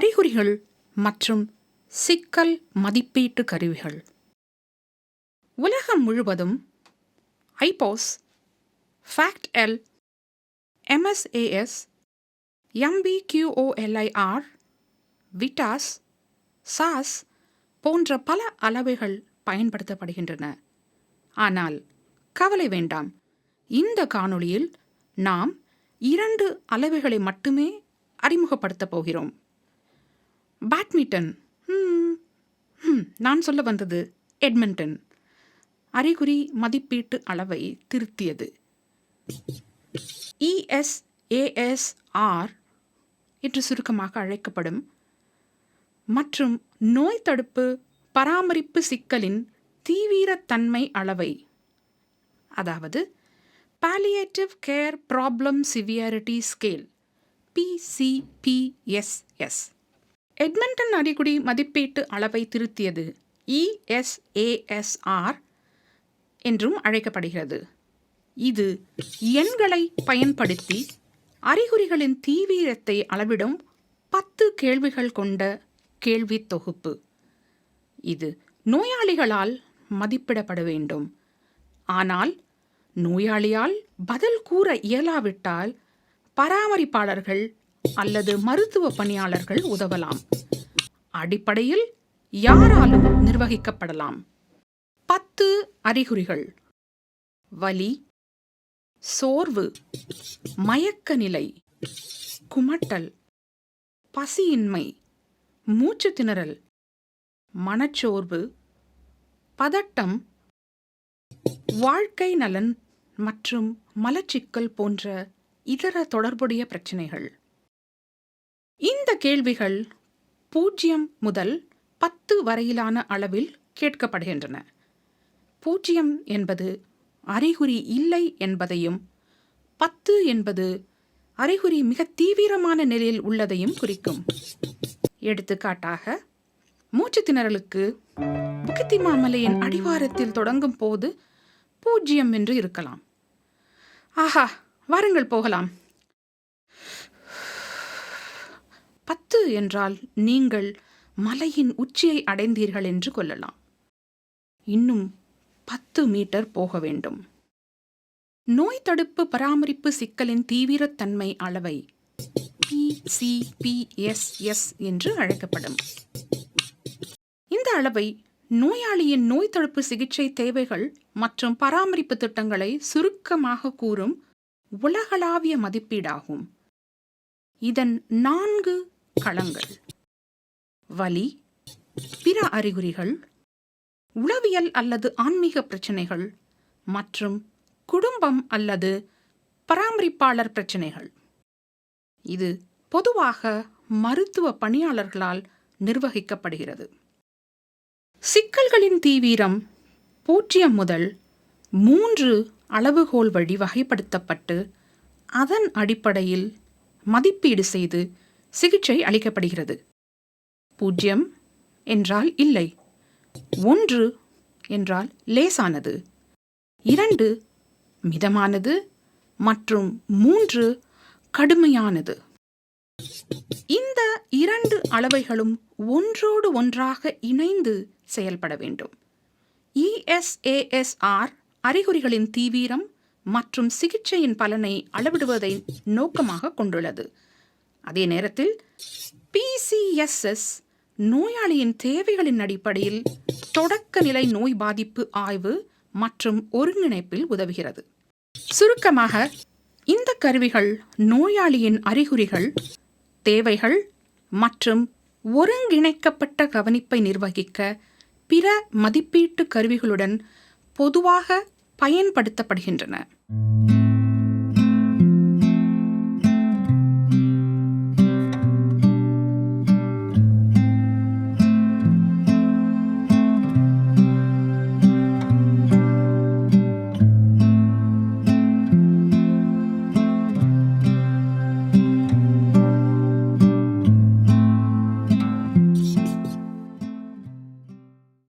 அறிகுறிகள் மற்றும் சிக்கல் மதிப்பீட்டு கருவிகள். உலகம் முழுவதும் IPOS FACT L MSAS MPQOLIR விட்டாஸ் சாஸ் போன்ற பல அளவைகள் பயன்படுத்தப்படுகின்றன. ஆனால் கவலை வேண்டாம். இந்த காணொளியில் நாம் இரண்டு அளவைகளை மட்டுமே அறிமுகப்படுத்தப் போகிறோம். Badminton hmm. hmm. நான் சொல்ல வந்தது எட்மிண்டன் அறிகுறி மதிப்பீட்டு அளவை திருத்தியது. இஎஸ்ஏஎஸ்ஆர் என்று சுருக்கமாக அழைக்கப்படும் மற்றும் நோய் தடுப்பு பராமரிப்பு சிக்கலின் தீவிரத்தன்மை அளவை அதாவது palliative care problem severity scale PCPSS Edmonton அறிகுறி மதிப்பீட்டு அளவை திருத்தியது இஎஸ்ஏஎஸ்ஆர் என்றும் அழைக்கப்படுகிறது. இது எண்களை பயன்படுத்தி அறிகுறிகளின் தீவிரத்தை அளவிடும் பத்து கேள்விகள் கொண்ட கேள்வி தொகுப்பு. இது நோயாளிகளால் மதிப்பிடப்பட வேண்டும். ஆனால் நோயாளியால் பதில் கூற இயலாவிட்டால் பராமரிப்பாளர்கள் அல்லது மருத்துவ பணியாளர்கள் உதவலாம். அடிப்படையில் யாராலும் நிர்வகிக்கப்படலாம். பத்து அறிகுறிகள். வலி சோர்வு மயக்க நிலை குமட்டல் பசியின்மை மூச்சு திணறல் மனச்சோர்வு பதட்டம் வாழ்க்கை நலன் மற்றும் மலச்சிக்கல் போன்ற இதர தொடர்புடைய பிரச்சினைகள். இந்த கேள்விகள் பூஜ்ஜியம் முதல் பத்து வரையிலான அளவில் கேட்கப்படுகின்றன. பூஜ்ஜியம் என்பது அறிகுறி இல்லை என்பதையும் பத்து என்பது அறிகுறி மிக தீவிரமான நிலையில் உள்ளதையும் குறிக்கும். எடுத்துக்காட்டாக மூச்சு திணறலுக்கு புக்கித்தி மாமலையின் அடிவாரத்தில் தொடங்கும் போது பூஜ்ஜியம் என்று இருக்கலாம். ஆஹா வாருங்கள் போகலாம். பத்து என்றால் நீங்கள் மலையின் உச்சியை அடைந்தீர்கள் என்று கொள்ளலாம். இன்னும் பத்து மீட்டர் போக வேண்டும். நோய் தடுப்பு பராமரிப்பு சிக்கலின் தீவிரத்தன்மை அளவை பிசிபிஎஸ்எஸ் என்று அழைக்கப்படும். இந்த அளவை நோயாளியின் நோய் தடுப்பு சிகிச்சை தேவைகள் மற்றும் பராமரிப்பு திட்டங்களை சுருக்கமாக கூறும் உலகளாவிய மதிப்பீடாகும். இதன் நான்கு களங்கள். வலி பிற அறிகுறிகள் உளவியல் அல்லது ஆன்மீக பிரச்சனைகள் மற்றும் குடும்பம் அல்லது பராமரிப்பாளர் பிரச்சனைகள். இது பொதுவாக மருத்துவ பணியாளர்களால் நிர்வகிக்கப்படுகிறது. சிக்கல்களின் தீவிரம் பூஜ்ஜியம் முதல் மூன்று அளவுகோல் வழி வகைப்படுத்தப்பட்டு அதன் அடிப்படையில் மதிப்பீடு செய்து சிகிச்சை அளிக்கப்படுகிறது. பூஜ்ஜியம் என்றால் இல்லை. ஒன்று என்றால் லேசானது. இரண்டு மிதமானது மற்றும் மூன்று கடுமையானது. இந்த இரண்டு அளவைகளும் ஒன்றோடு ஒன்றாக இணைந்து செயல்பட வேண்டும். இஎஸ்ஏஎஸ்ஆர் அறிகுறிகளின் தீவிரம் மற்றும் சிகிச்சையின் பலனை அளவிடுவதை நோக்கமாக கொண்டுள்ளது. அதே நேரத்தில் பிசிஎஸ்எஸ் நோயாளியின் தேவைகளின் அடிப்படையில் தொடக்க நிலை நோய் பாதிப்பு ஆய்வு மற்றும் ஒருங்கிணைப்பில் உதவுகிறது. சுருக்கமாக இந்த கருவிகள் நோயாளியின் அறிகுறிகள் தேவைகள் மற்றும் ஒருங்கிணைக்கப்பட்ட கவனிப்பை நிர்வகிக்க பிற மதிப்பீட்டு கருவிகளுடன் பொதுவாக பயன்படுத்தப்படுகின்றன.